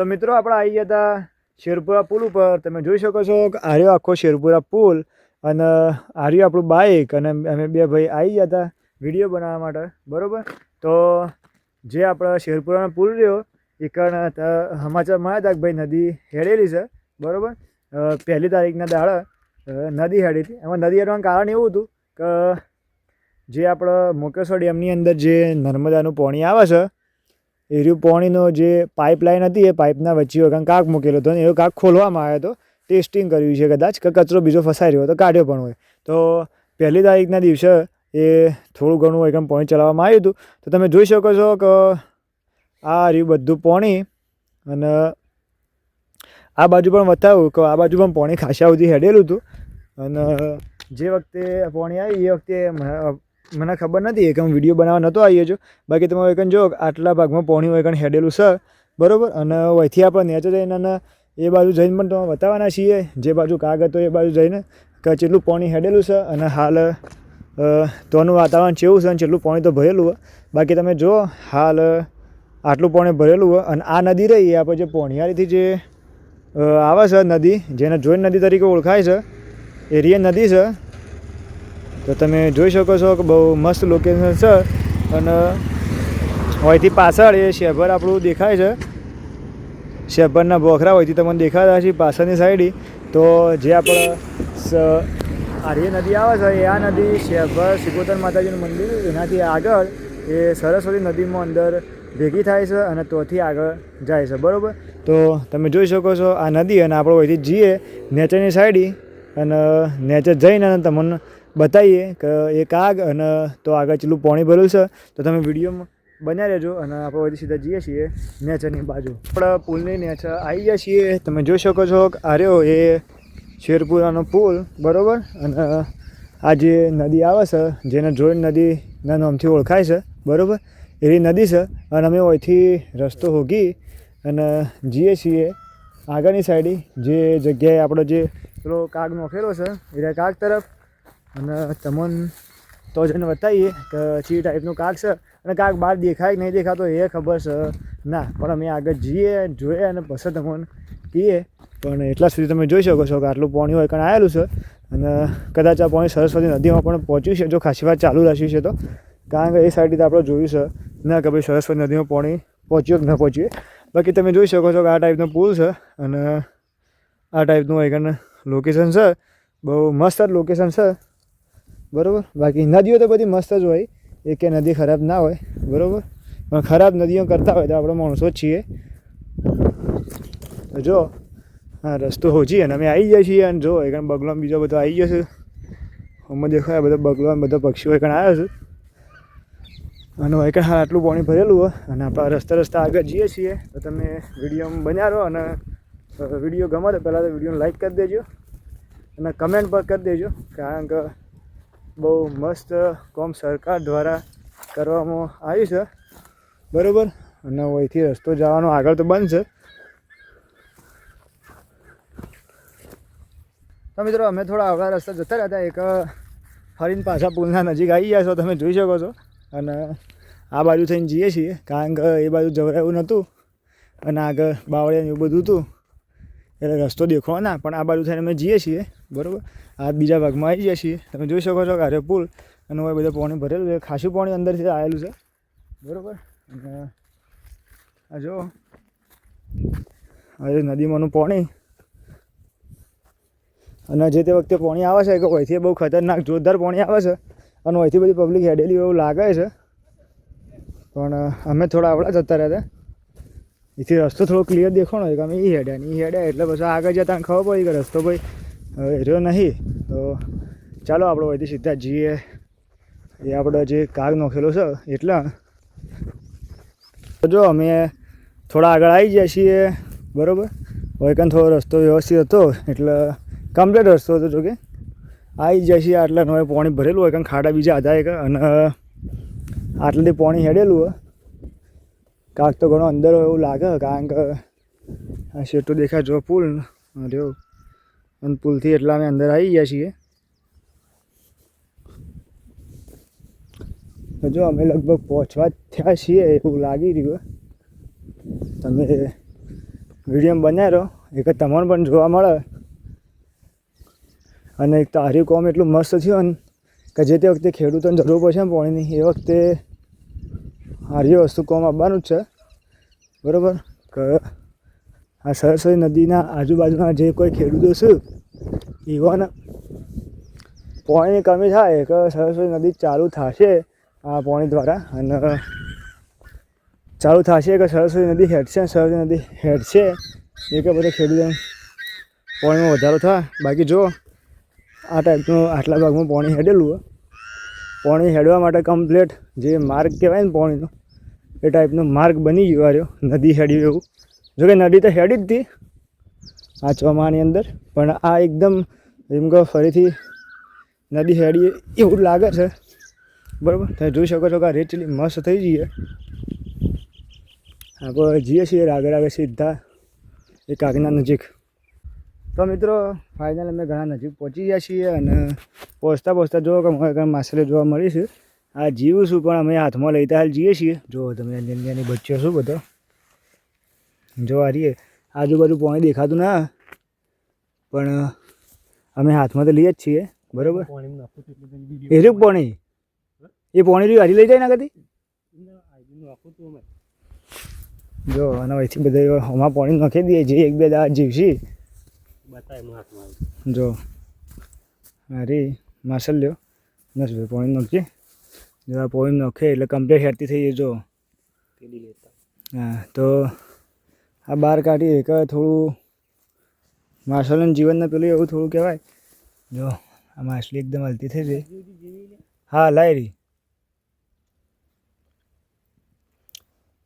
તો મિત્રો આપણે આવી ગયા હતા શેરપુરા પુલ ઉપર. તમે જોઈ શકો છો કે આર્યો આખો શેરપુરા પુલ અને આર્યો આપણું બાઇક અને અમે બે ભાઈ આવી ગયા હતા વીડિયો બનાવવા માટે. બરાબર? તો જે આપણો શેરપુરાનો પુલ રહ્યો, એ કારણ સમાચાર મળ્યા હતા કે ભાઈ નદી હેડેલી છે. બરાબર? પહેલી તારીખના દાડે નદી હેડી હતી. એમાં નદી હેડવાનું કારણ એવું હતું કે જે આપણો મોકેશ્વર ડેમની અંદર જે નર્મદાનું પાણી આવે છે એ રહ્યું પાણીનો જે પાઇપલાઇન હતી એ પાઇપના વચ્ચે કંઈક કાક મૂકેલો હતો અને એવો કાક ખોલવામાં આવ્યો હતો. ટેસ્ટિંગ કર્યું છે કદાચ કે કચરો બીજો ફસાઈ રહ્યો હતો કાઢ્યો પણ હોય. તો પહેલી તારીખના દિવસે એ થોડું ઘણું એકમ પાણી ચલાવવામાં આવ્યું હતું. તો તમે જોઈ શકો છો કે આ રહ્યું બધું પાણી અને આ બાજુ પણ બતાવું કે આ બાજુ પણ પાણી ખાસા સુધી હેડેલું હતું. અને જે વખતે પાણી આવી એ વખતે મને- ખબર નથી, એક હું વીડિયો બનાવવા નહોતો આવ્યો છું બાકી તમે એકન જો, આટલા ભાગમાં પોણી એકન હેડેલું છે. બરાબર? અને અહીંથી આપણે નેચર જઈને અને એ બાજુ જઈને પણ તમે બતાવવાના છીએ. જે બાજુ કાગ હતો એ બાજુ જઈને કે કેટલું પોણી હેડેલું છે અને હાલ તોનું વાતાવરણ કેવું છે અને કેટલું પોણી તો ભરેલું હોય. બાકી તમે જુઓ હાલ, આટલું પોણી ભરેલું હોય અને આ નદી રહી, એ આપણે જે પોણિયારીથી જે આવે છે નદી, જેને જોઈન નદી તરીકે ઓળખાય છે એ નદી છે તો તમે જોઈ શકો છો કે બહુ મસ્ત લોકેશન છે અને અહીંથી પાછળ એ શેભર આપણું દેખાય છે. શેભરના બોખરા હોયથી તમને દેખાતા છે પાછળની સાઈડ તો જે આપણે આર્ય નદી આવે છે, એ આ નદી શેભર સિકોતર માતાજીનું મંદિર એનાથી આગળ એ સરસ્વતી નદીમાં અંદર ભેગી થાય છે અને તોથી આગળ જાય છે. બરાબર? તો તમે જોઈ શકો છો આ નદી અને આપણે અહીંથી જઈએ નેચરની સાઈડ અને નેચર જઈને અને તમને બતાવીએ કે એ કાગ અને તો આગળ ચેટલું પાણી ભરેલું છે. તો તમે વિડીયોમાં બન્યા રહેજો અને આપણે અહીંથી સીધા જઈએ છીએ નેચરની બાજુ. આપણે પુલની નેચર આવી ગયા છીએ. તમે જોઈ શકો છો કે આર્યો એ શેરપુરાનો પુલ, બરાબર? અને આ જે નદી આવે છે, જેને જોઈન નદીના નામથી ઓળખાય છે, બરાબર? એવી નદી છે અને અમે અહીંથી રસ્તો હોગી અને જઈએ છીએ આગળની સાઈડ. જે જગ્યાએ આપણો જે પેલો કાગ નોખેલો છે, એ કાગ તરફ. અને તમને તો જઈને બતાવીએ કે ચી ટાઈપનું કાક છે. અને કાક બહાર દેખાય કે નહીં દેખાતો એ ખબર છે. ના, પણ અમે આગળ જઈએ, જોઈએ અને પછી તમને કહીએ. પણ એટલા સુધી તમે જોઈ શકો છો કે આટલું પાણી હોય કારણ આવેલું છે. અને કદાચ આ પાણી સરસ્વતી નદીમાં પણ પહોંચ્યું છે. જો ખાસી વાત ચાલુ રાખ્યું છે તો. કારણ કે એ સાઈડથી આપણે જોયું છે. ના, કે ભાઈ સરસ્વતી નદીમાં પાણી પહોંચ્યું કે ન પહોંચ્યું બાકી તમે જોઈ શકો છો કે આ ટાઈપનો પુલ છે અને આ ટાઈપનું એકન લોકેશન છે. બહુ મસ્ત લોકેશન છે. બરાબર? બાકી નદીઓ તો બધી મસ્ત જ હોય. એક નદી ખરાબ ના હોય, બરાબર? પણ ખરાબ નદીઓ કરતા હોય તો આપણે માણસો જ છીએ. જો હા રસ્તો હોજી અને અમે આવી ગયા છીએ અને જો એકણ બગલો બીજો બધો આવી ગયો છે. અમે દેખાય બધા બગલો બધો પક્ષીઓ એકણ આવ્યા છે. અને એકણ હાલ આટલું પાણી ભરેલું હોય અને આપણે રસ્તા રસ્તા આગળ જઈએ છીએ. તો તમે વીડિયો રહો અને વીડિયો ગમે તો પહેલાં તો વિડીયોને લાઈક કરી દેજો અને કમેન્ટ પણ કરી દેજો. કારણ કે બહુ મસ્ત કોમ સરકાર દ્વારા કરવામાં આવ્યું છે. બરાબર? અને અહીંથી રસ્તો જવાનો આગળ તો બંધ છે. તો મિત્રો, અમે થોડા આવડા રસ્તા જતા રહ્યા હતા. એક ફરીને પાછા પુલના નજીક આવી ગયા છો. તમે જોઈ શકો છો. અને આ બાજુ થઈને જઈએ છીએ. કારણ કે એ બાજુ જવરાયું નહોતું. અને આગળ બાવળિયા એવું બધું હતું. એટલે રસ્તો દેખો ના. પણ આ બાજુ થઈને અમે જઈએ છીએ. બરાબર? આ બીજા ભાગમાં આવી જઈએ છીએ. તમે જોઈ શકો છો કે અરે પુલ અને હવે બધું પાણી ભરેલું છે. ખાસું પાણી અંદરથી આવેલું છે. બરાબર? અને આ જો હવે નદીમાંનું પાણી, અને જે તે વખતે પાણી આવે છે, કે અહીંથી બહુ ખતરનાક, જોરદાર પાણી આવે છે, અને અહીંથી બધી પબ્લિક હેડેલી એવું લાગે છે. પણ અમે થોડા આવડા જતા રહ્યા હતા. એથી રસ્તો થોડો ક્લિયર દેખાણો કે અમે એ હેડ્યા એ હેડ્યા એટલે પછી આગળ જતા ખબર પડી કે રસ્તો ભાઈ હવે રહ્યો નહીં, તો ચાલો આપણે વહીથી સીધા જઈએ. એ આપણો જે કાગ નોખેલો છે, એટલા. જો અમે થોડા આગળ આવી જઈએ છીએ, બરાબર? વૈકન થોડો રસ્તો વ્યવસ્થિત હતો, એટલે કમ્પ્લીટ રસ્તો હતો, જોકે. આવી જાય છીએ, આટલા નવે પાણી ભરેલું હોય કારણ ખાડા બીજા એક, અને આટલેથી પાણી હેડેલું હોય. કાંક તો ઘણો અંદર એવું લાગે, કારણ કે આ શેટું દેખાય જો પુલ રહ્યો. અને પુલથી એટલા અમે અંદર આવી ગયા છીએ. જો અમે લગભગ પહોંચવા થયા છીએ એવું લાગી રહ્યું તમે વીડિયો બનાવી રહ્યો એક તમને પણ જોવા મળે. અને એક તારી કોમ એટલું મસ્ત થયું ને કે જે તે વખતે ખેડૂતોને જરૂર પડશે ને પાણીની એ વખતે હારી વસ્તુ કોમ આવવાનું જ છે. બરાબર? કે આ સરસ્વતી નદીના આજુબાજુના જે કોઈ ખેડૂતો છે એવાને પાણીની કમી થાય કે સરસ્વતી નદી ચાલુ થશે આ પાણી દ્વારા. અને ચાલુ થશે કે સરસ્વતી નદી હેડશે સરસ્વતી નદી હેડશે એ કે બધા ખેડૂતોને પાણીમાં વધારો થાય. બાકી જો આ ટાઈપનું આટલા ભાગમાં પાણી હેડેલું પાણી હેડવા માટે કમ્પ્લેટ જે માર્ગ કહેવાય ને પાણીનો, એ ટાઈપનો માર્ગ બની ગયો રહ્યો, નદી હેડ્યું એવું. જોકે નદી તો હેડી જ હતી આ ચોમાની અંદર. પણ આ એકદમ એમ કહો ફરીથી નદી હેડી એવું લાગે છે. બરાબર? તમે જોઈ શકો છો કે આ રેચલી મસ્ત થઈ જઈએ આપણે જઈએ છીએ આગળ આગળ સીધા એ કાગના નજીક. તો મિત્રો ફાઇનલ અમે ઘણા નજીક પહોંચી ગયા છીએ અને પહોંચતા પહોંચતા જો કે મને માછલી જોવા મળી છે. આ જીવું છું પણ અમે હાથમાં લઈતા હાલ જઈએ છીએ. જો તમે અંજાની બચ્યો શું બધો. જો હારીએ રહીએ આજુબાજુ પાણી દેખાતું ના. પણ અમે હાથમાં તો લઈએ જ છીએ. બરાબર? એ રહ્યું પાણી? એ પાણી રહ્યું? હારી લઈ જાય ના કદી જો અને અહીંથી બધા હમણાં પાણી નાખી દઈએ. જે એક બે દા જીવશી. જો અરે માસલ લ્યો. નસભાઈ પાણી નાખજે જો આ પાણી નાખે એટલે કમ્પ્લેટ હેરતી થઈ જાય જો હા તો આ બહાર કાઢીએ કે થોડું માછલીનું જીવનને પેલું એવું થોડું કહેવાય. જો આ માછલી એકદમ હલતી થઈ જાય હા લાય રહી.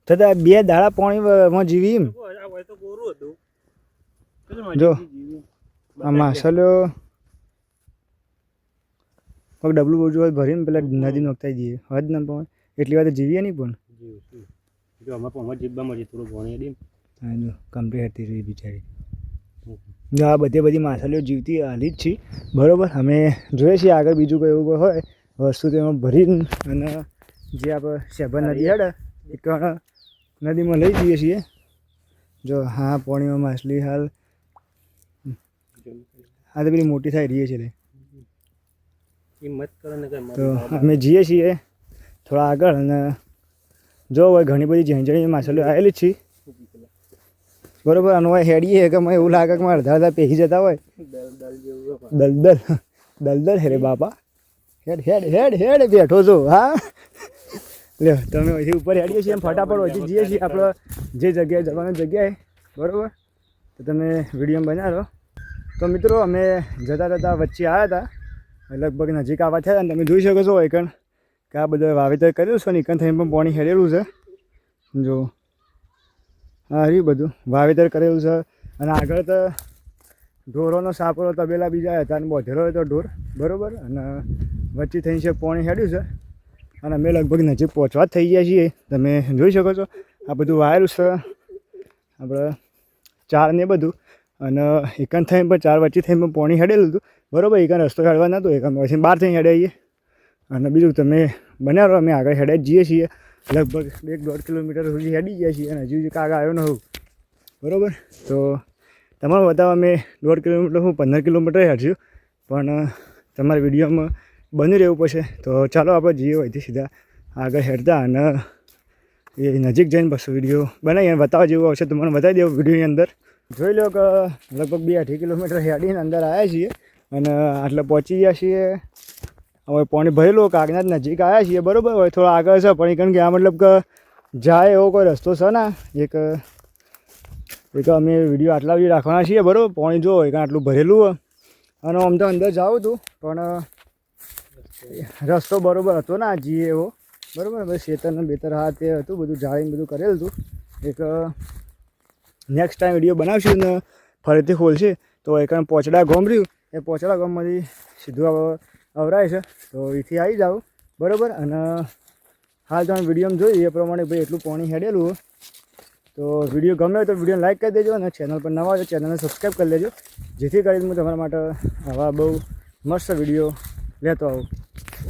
થતા બે દાડા પાણીમાં જીવી એમ. જો. આ માછલીઓ કોઈક ડબલું બોજુ હોય ભરીને પેલા નદી નોખતા જઈએ. હદ ના પણ એટલી વાર જીવીએ નહીં પણ. જો અમે પણ જીબ્બામાં જે થોડું પાણી કમ્પ્લીટ હતી રહી બિચારી. જો આ બધે બધી માછલીઓ જીવતી હાલી જ છે. બરાબર અમે જોઈએ છીએ આગળ બીજું કોઈ એવું કોઈ હોય વસ્તુ તેમાં ભરીને અને જે આપણે શેભર નદી હેડે એ કણ નદીમાં લઈ જઈએ છીએ. જો હા પાણીમાં માછલી હાલ. આ તો પેલી મોટી થાય રહીએ છે લે. હિંમત કરો ને કઈ તો અમે જઈએ છીએ થોડા આગળ અને જો હોય ઘણી બધી ઝીણી ઝીણી માછલીઓ આવેલી જ છે. બરોબર, અને હેડીએ કે મને એવું લાગે કે અડધા અડધા પેહી જતા હોય. દલદલ દલદલ હે રે બાપા. હેડ હેડ હેડ હેડ બેઠો છો, હા. લ્યો, તમે હજી ઉપર હેડીએ છીએ ફટાફટ અહીંથી જઈએ છીએ આપણે જે જગ્યાએ જવાની જગ્યાએ. બરાબર? તો તમે વીડિયો બનાવો તો મિત્રો, અમે જતા જતા વચ્ચે આવ્યા હતા. લગભગ નજીક આવવા થયા અને તમે જોઈ શકો છો એકણ કે આ બધું વાવેતર કર્યું છે ને એકણ થઈને પણ પાણી હેરેલું છે. જો રહ્યું બધું. વાવેતર કરેલું છે. અને આગળ તો ઢોરોનો સાપરો તબેલા બીજા હતા અને બોધેલો હતો ઢોર. બરોબર? અને વચ્ચે થઈને છે પોણી હેડ્યું છે. અને અમે લગભગ નજીક પહોંચવા થઈ ગયા છીએ. તમે જોઈ શકો છો. આ બધું વાયેલું છે. આપણે ચાર ને બધું. અને એકાંત થઈને પણ ચાર વચ્ચે થઈને પણ પોણી હેડેલું હતું. બરોબર? એકાંત રસ્તો હેડવા નહોતો એકાંત પછી બહાર થઈને હેડાઈએ. અને બીજું તમે બનાવો, અમે આગળ હેડે જ જઈએ છીએ. લગભગ એક દોઢ કિલોમીટર સુધી હેડી ગયા છીએ અને હજુ હજુ કાગ આવ્યો ન હોઉં. બરાબર? તો તમારે બતાવવા મેં દોઢ કિલોમીટર હું પંદર કિલોમીટર હેડશું પણ તમારે વિડીયોમાં બની રહેવું પડશે. તો ચાલો આપણે જઈએ હોયથી સીધા આગળ હેડતા અને, એ નજીક જઈને બસ વીડિયો બનાવી અને બતાવવા જેવું આવશે તો મને બતાવી દેવો વિડીયોની અંદર. જોઈ લો કે લગભગ બે અઢી કિલોમીટર હેડીને અંદર આવ્યા છીએ અને આટલે પહોંચી ગયા છીએ. હવે પાણી ભરેલું કાગના નજીક આવ્યા છીએ, બરાબર? હવે થોડો આગળ છે, પણ કારણ કે આ મતલબ કે જાય એવો કોઈ રસ્તો છે ને? એક એક અમે વીડિયો આટલા બધી રાખવાના છીએ, બરાબર? પાણી જો એક આટલું ભરેલું હોય. અને આમ તો અંદર જાઉં હતું પણ રસ્તો બરાબર હતો ના જીએ એવો. બરાબર? બસ શેતરને બેતર હા તે હતું, બધું જાળીને બધું કરેલું હતું. એક નેક્સ્ટ ટાઈમ વીડિયો બનાવશું ને ફરીથી ખોલશે. તો એક પોચડા ગોમ રહ્યું. એ પોચડા ગોમમાંથી સીધું અવરાય છે. તો એથી આવી જાઓ બરાબર? અને હાલ તમે વિડીયોમાં જોઈ એ પ્રમાણે ભાઈ એટલું પાણી હેડેલું તો વીડિયો ગમે તો વીડિયો લાઈક કરી દેજો અને ચેનલ પર નવા હોય તો ચેનલને સબસ્ક્રાઈબ કરી લેજો. જેથી કરીને હું તમારા માટે આવા બહુ મસ્ત વીડિયો લેતો આવું.